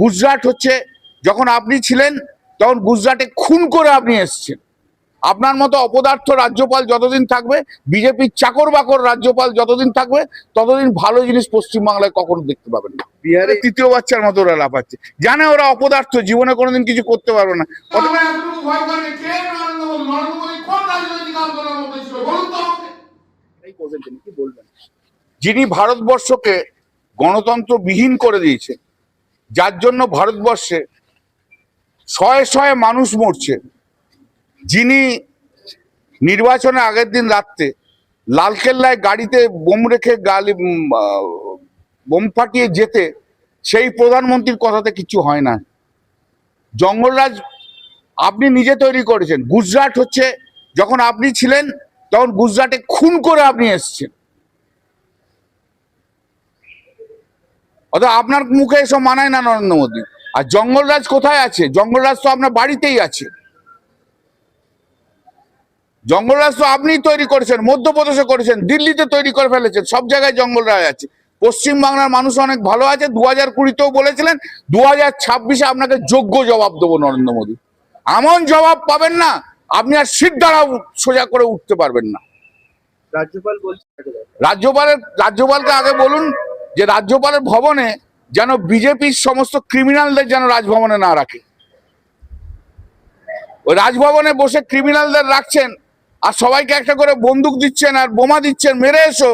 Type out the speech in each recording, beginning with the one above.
গুজরাট হচ্ছে যখন আপনি ছিলেন তখন গুজরাটে খুন করে আপনি এসছেন। আপনার মতো অপদার্থ রাজ্যপাল যতদিন থাকবে বিজেপির চাকর বাকর রাজ্যপাল যতদিন থাকবে ততদিন ভালো জিনিস পশ্চিমবাংলায় কখনো দেখতে পাবেন না। বিহারে তৃতীয় বাচ্চার মতো ওরা লাফাচ্ছে। জানে ওরা অপদার্থ জীবনে কোনোদিন কিছু করতে পারবে না। যিনি ভারতবর্ষকে গণতন্ত্রবিহীন করে দিয়েছে যার জন্য ভারতবর্ষে শয়ে শয়ে মানুষ মরছে। যিনি নির্বাচনে আগের দিন রাত্রে লালকেল্লায় গাড়িতে বোম রেখে গালি বোম ফাটিয়ে যেতে সেই প্রধানমন্ত্রীর কথাতে কিছু হয় না। জঙ্গলরাজ আপনি নিজে তৈরি করেছেন। গুজরাট হচ্ছে, যখন আপনি ছিলেন, তখন গুজরাটে খুন করে আপনি এসছেন। অর্থাৎ আপনার মুখে এসব মানায় না নরেন্দ্র মোদী। আর জঙ্গলরাজ কোথায় আছে? জঙ্গলরাজ তো আপনার বাড়িতেই আছে। জঙ্গলরাজ তো আপনিই তৈরি করেছেন মধ্যপ্রদেশে করেছেন দিল্লিতে তৈরি করে ফেলেছেন সব জায়গায় জঙ্গলরাজ আছে। পশ্চিম বাংলার মানুষ অনেক ভালো আছে দু হাজার কুড়িতেও বলেছিলেন দু হাজার ছাব্বিশে আপনাকে যোগ্য জবাব দেবো নরেন্দ্র মোদী। এমন জবাব পাবেন না আপনি আর সিট দ্বারা সোজা করে উঠতে পারবেন না। রাজ্যপাল রাজ্যপালের রাজ্যপালকে আগে বলুন যে রাজ্যপালের ভবনে যেন বিজেপির সমস্ত ক্রিমিনালদের যেন রাজভবনে না রাখে। ওই রাজভবনে বসে ক্রিমিনালদের রাখছেন আর সবাইকে একটা করে বন্দুক দিচ্ছেন আর বোমা দিচ্ছেন, মেরে এসো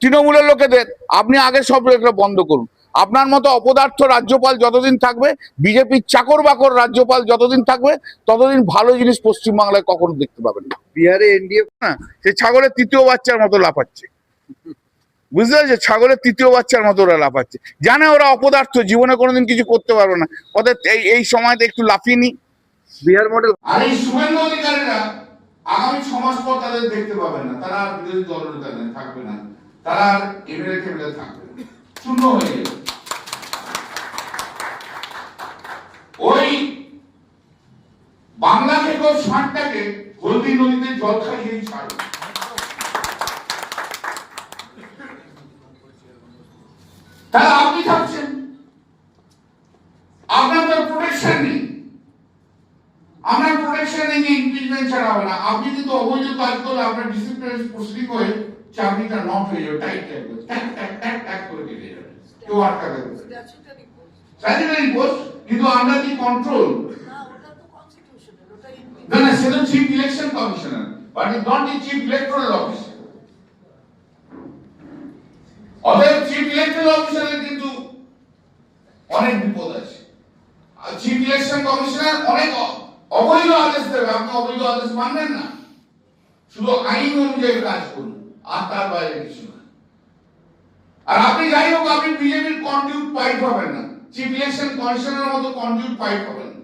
তৃণমূলের লোকেদের। আপনি আগে সব এগুলো বন্ধ করুন। আপনার মতো অপদার্থ রাজ্যপাল যতদিন থাকবে, বিজেপির চাকর বাকর রাজ্যপাল যতদিন থাকবে, ততদিন ভালো জিনিস পশ্চিমবাংলায় কখনো দেখতে পাবেন না। বিহারে এনডিএ, না, সে ছাগলের তৃতীয় বাচ্চার মতো লাফাচ্ছে। বুঝতে পারছ? ছাগলের তৃতীয় বাচ্চার মতো ওরা লাফাচ্ছে। জানে ওরা অপদার্থ জীবনে কোনোদিন কিছু করতে পারবে না। ওদের এই এই সময়তে একটু লাফিয়ে নি। বিহার মডেল আর এই শুভেন্দু অধিকারীরা আগামী ছ মাস পর তাদের দেখতে পাবেন না। তারা আর বিরোধী দলনেতা নেই, থাকবে না। তারা আর এমএলএ টেমএলএ থাকবে শূন্য হয়ে যাবে ওই বাংলা থেকে ষাটটাকে হলদি নদীতে জল খাইয়েই ছাড়বে। তাহলে আপনি থাকছেন আপনার প্রোটেকশন নেই। আপনার প্রোটেকশন নেই ইমপিচমেন্ট ছাড়া হবে না। আপনি কিন্তু অবৈধ কাজ করলে আপনার ডিসিপ্লিন প্রসিডিং হয়ে চাকরিটা নট হয়ে যাবে টাইট টাইট করে ট্যাক ট্যাক ট্যাক ট্যাক করে কেটে যাবে। কেউ আটকাতে পারবে না। স্যানিটারি পোস্ট কিন্তু আন্ডার দি কন্ট্রোল না না সে chief election commissioner but not chief electoral officer অতএব চিফ ইলেকট্রাল কিন্তু অনেক বিপদ আছে আর চিফ ইলেকশন কমিশনার অনেক অবৈধ আদেশ দেবে। আপনি অবৈধ আদেশ মানবেন না। শুধু আইন অনুযায়ী কাজ করুন, আর তার বাইরে কিছু না। আর আপনি যাই হোক, আপনি বিজেপির কন্ডিউট পাইপ হবেন না। চিফ ইলেকশন কমিশনের মতো কন্ডিউট পাইপ হবেন না।